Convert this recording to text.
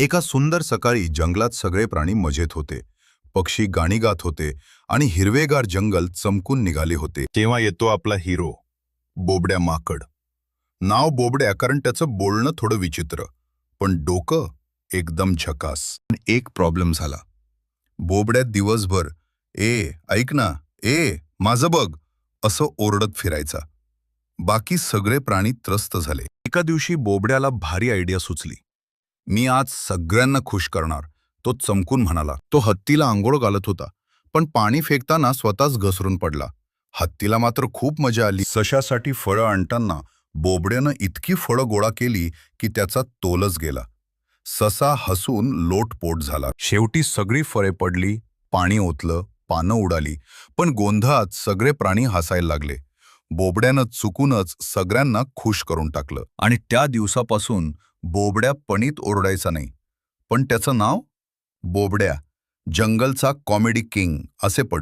एका सुंदर सकाळी जंगलात सगळे प्राणी मजेत होते. पक्षी गाणी गात होते आणि हिरवेगार जंगल चमकून निघाले होते. तेव्हा येतो आपला हिरो बोबड्या माकड. नाव बोबड्या कारण त्याचं बोलणं थोडं विचित्र पण डोकं एकदम झकास. एक प्रॉब्लेम झाला. बोबड्यात दिवसभर ए ऐक ना ए माझं बघ असं ओरडत फिरायचा. बाकी सगळे प्राणी त्रस्त झाले. एका दिवशी बोबड्याला भारी आयडिया सुचली. मी आज सगळ्यांना खुश करणार. तो चमकून म्हणाला. तो हत्तीला आंघोळ घालत होता. पण पाणी फेकताना स्वतःच घसरून पडला. हत्तीला मात्र खूप मजा आली. सशासाठी फळं आणताना बोबड्यानं इतकी फळं गोळा केली की त्याचा तोलच गेला. ससा हसून लोटपोट झाला. शेवटी सगळी फळे पडली पाणी ओतलं पानं उडाली. पण गोंधळात सगळे प्राणी हसायला लागले. बोबड्यानं चुकूनच सगळ्यांना खुश करून टाकलं. आणि त्या दिवसापासून बोबड्या पणीत ओरडायचा नाही. पण त्याचं नाव? बोबड्या जंगलचा कॉमेडी किंग असे पडले.